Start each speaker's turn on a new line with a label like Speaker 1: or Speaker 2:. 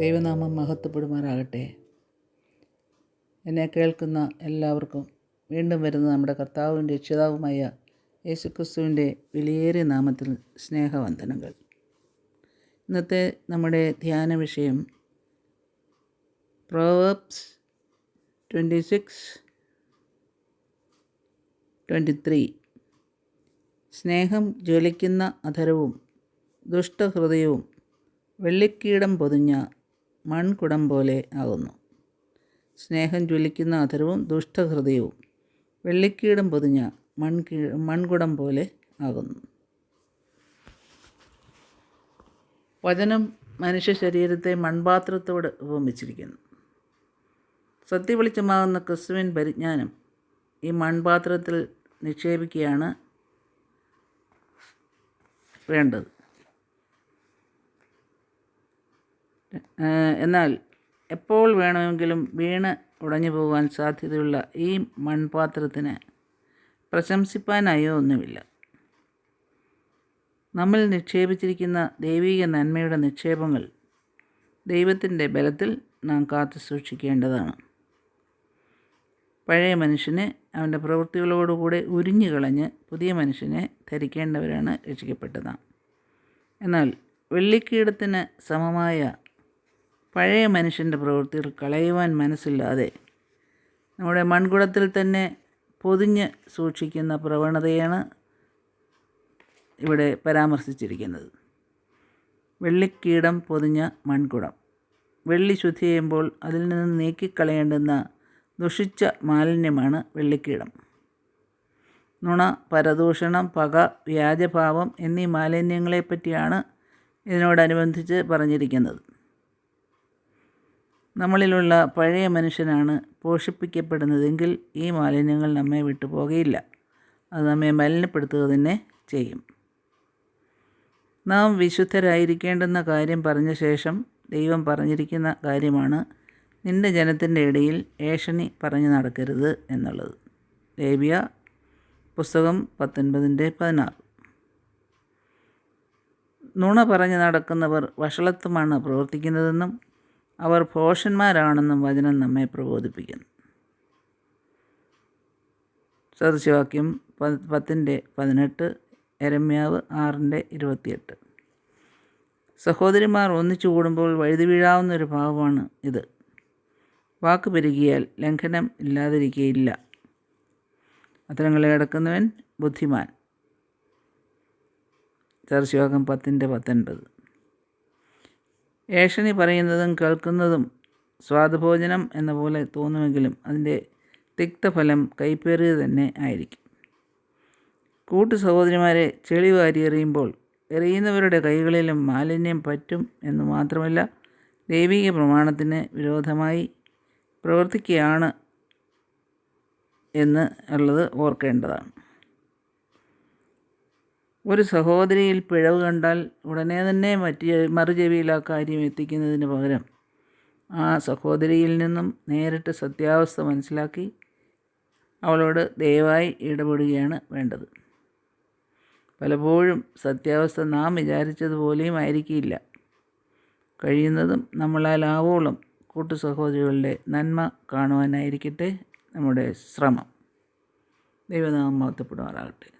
Speaker 1: ദൈവനാമം മഹത്വപ്പെടുമാറാകട്ടെ. എന്നെ കേൾക്കുന്ന എല്ലാവർക്കും വീണ്ടും വരുന്ന നമ്മുടെ കർത്താവും രക്ഷിതാവുമായ യേശുക്രിസ്തുവിന്റെ വിലയേറിയ നാമത്തിൽ സ്നേഹവന്ദനങ്ങൾ. ഇന്നത്തെ നമ്മുടെ ധ്യാന വിഷയം Proverbs twenty six twenty three. സ്നേഹം ജ്വലിക്കുന്ന അധരവും ദുഷ്ടഹൃദയവും വെള്ളിക്കീടം പൊതിഞ്ഞ മൺകുടം പോലെ ആകുന്നു. സ്നേഹം ജ്വലിക്കുന്ന അധരവും ദുഷ്ടഹൃദയവും വെള്ളിക്കീടം പൊതിഞ്ഞ മൺകീ മൺകുടം പോലെ ആകുന്നു. വചനം മനുഷ്യ ശരീരത്തെ മൺപാത്രത്തോട് ഉപമിച്ചിരിക്കുന്നു. സത്യ വെളിച്ചമാകുന്ന ക്രിസ്തുവിൻ പരിജ്ഞാനം ഈ മൺപാത്രത്തിൽ നിക്ഷേപിക്കുകയാണ് വേണ്ടത്. എന്നാൽ എപ്പോൾ വേണമെങ്കിലും വീണ് ഉടഞ്ഞു പോകാൻ സാധ്യതയുള്ള ഈ മൺപാത്രത്തിന് പ്രശംസിപ്പാനായോ ഒന്നുമില്ല. നമ്മൾ നിക്ഷേപിച്ചിരിക്കുന്ന ദൈവിക നന്മയുടെ നിക്ഷേപങ്ങൾ ദൈവത്തിന്റെ ബലത്തിൽ നാം കാത്തു സൂക്ഷിക്കേണ്ടതാണ്. പഴയ മനുഷ്യനെ അവന്റെ പ്രവൃത്തികളോടുകൂടെ ഉരിഞ്ഞു കളഞ്ഞ് പുതിയ മനുഷ്യനെ ധരിക്കേണ്ടവരാണ് രക്ഷിക്കപ്പെട്ടത്. എന്നാൽ വെള്ളിക്കീടത്തിന് സമമായ പഴയ മനുഷ്യന്റെ പ്രവൃത്തികൾ കളയുവാൻ മനസ്സില്ലാതെ നമ്മുടെ മൺകുടത്തിൽ തന്നെ പൊതിഞ്ഞ് സൂക്ഷിക്കുന്ന പ്രവണതയാണ് ഇവിടെ പരാമർശിച്ചിരിക്കുന്നത്. വെള്ളിക്കീടം പൊതിഞ്ഞ മൺകുടം. വെള്ളി ശുദ്ധി ചെയ്യുമ്പോൾ അതിൽ നിന്ന് നീക്കിക്കളയേണ്ടുന്ന ദുഷിച്ച മാലിന്യമാണ് വെള്ളിക്കീടം. നുണ പരദൂഷണം പക വ്യാജഭാവം എന്നീ മാലിന്യങ്ങളെപ്പറ്റിയാണ് ഇതിനോടനുബന്ധിച്ച് പറഞ്ഞിരിക്കുന്നത്. നമ്മളിലുള്ള പഴയ മനുഷ്യനാണ് പോഷിപ്പിക്കപ്പെടുന്നതെങ്കിൽ ഈ മാലിന്യങ്ങൾ നമ്മെ വിട്ടുപോകയില്ല. അത് നമ്മെ മലിനപ്പെടുത്തുക തന്നെ ചെയ്യും. നാം വിശുദ്ധരായിരിക്കേണ്ടെന്ന കാര്യം പറഞ്ഞ ശേഷം ദൈവം പറഞ്ഞിരിക്കുന്ന കാര്യമാണ് നിന്റെ ജനത്തിന്റെ ഇടയിൽ ഏഷണി പറഞ്ഞു നടക്കരുത് എന്നുള്ളത്. ലേബിയ പുസ്തകം പത്തൊൻപതിന്റെ പതിനാറ്. നുണ പറഞ്ഞു നടക്കുന്നവർ വഷളത്വമാണ് പ്രവർത്തിക്കുന്നതെന്നും അവർ ഭോഷന്മാരാണെന്നും വചനം നമ്മെ പ്രബോധിപ്പിക്കുന്നു. സദൃശവാക്യം പത്തിന്റെ പതിനെട്ട് എരമ്യാവ് ആറിന്റെ ഇരുപത്തിയെട്ട്. സഹോദരിമാർ ഒന്നിച്ചു കൂടുമ്പോൾ വഴുതി വീഴാവുന്ന ഒരു ഭാവമാണ് ഇത്. വാക്ക് പെരുകിയാൽ ലംഘനം ഇല്ലാതിരിക്കുകയില്ല അത്തരങ്ങളെ അടക്കുന്നവൻ ബുദ്ധിമാൻ. ചർച്ചയോഗം പത്തിന്റെ പത്തൊൻപത്. ഏഷണി പറയുന്നതും കേൾക്കുന്നതും സ്വാദുഭോജനം എന്ന പോലെ തോന്നുമെങ്കിലും അതിന്റെ തിക്തഫലം കൈപ്പേറിയത് തന്നെ ആയിരിക്കും. കൂട്ടു സഹോദരിമാരെ ചെളി വാരി എറിയുമ്പോൾ എറിയുന്നവരുടെ കൈകളിലും മാലിന്യം പറ്റും എന്ന് മാത്രമല്ല ദൈവിക പ്രമാണത്തിന് വിരോധമായി പ്രവർത്തിക്കുകയാണ് എന്ന് ഉള്ളത് ഓർക്കേണ്ടതാണ്. ഒരു സഹോദരിയിൽ പിഴവ് കണ്ടാൽ ഉടനെ തന്നെ മറ്റ് മറുചെവിയിൽ ആ കാര്യം എത്തിക്കുന്നതിന് പകരം ആ സഹോദരിയിൽ നിന്നും നേരിട്ട് സത്യാവസ്ഥ മനസ്സിലാക്കി അവളോട് ദയവായി ഇടപെടുകയാണ് വേണ്ടത്. പലപ്പോഴും സത്യാവസ്ഥ നാം വിചാരിച്ചതുപോലെയും ആയിരിക്കില്ല. കഴിയുന്നതും നമ്മളാലാവോളം കൂട്ടു സഹോദരികളുടെ നന്മ കാണുവാനായിരിക്കട്ടെ നമ്മുടെ ശ്രമം. ദൈവനാമം മഹത്വപ്പെടുമാറാകട്ടെ.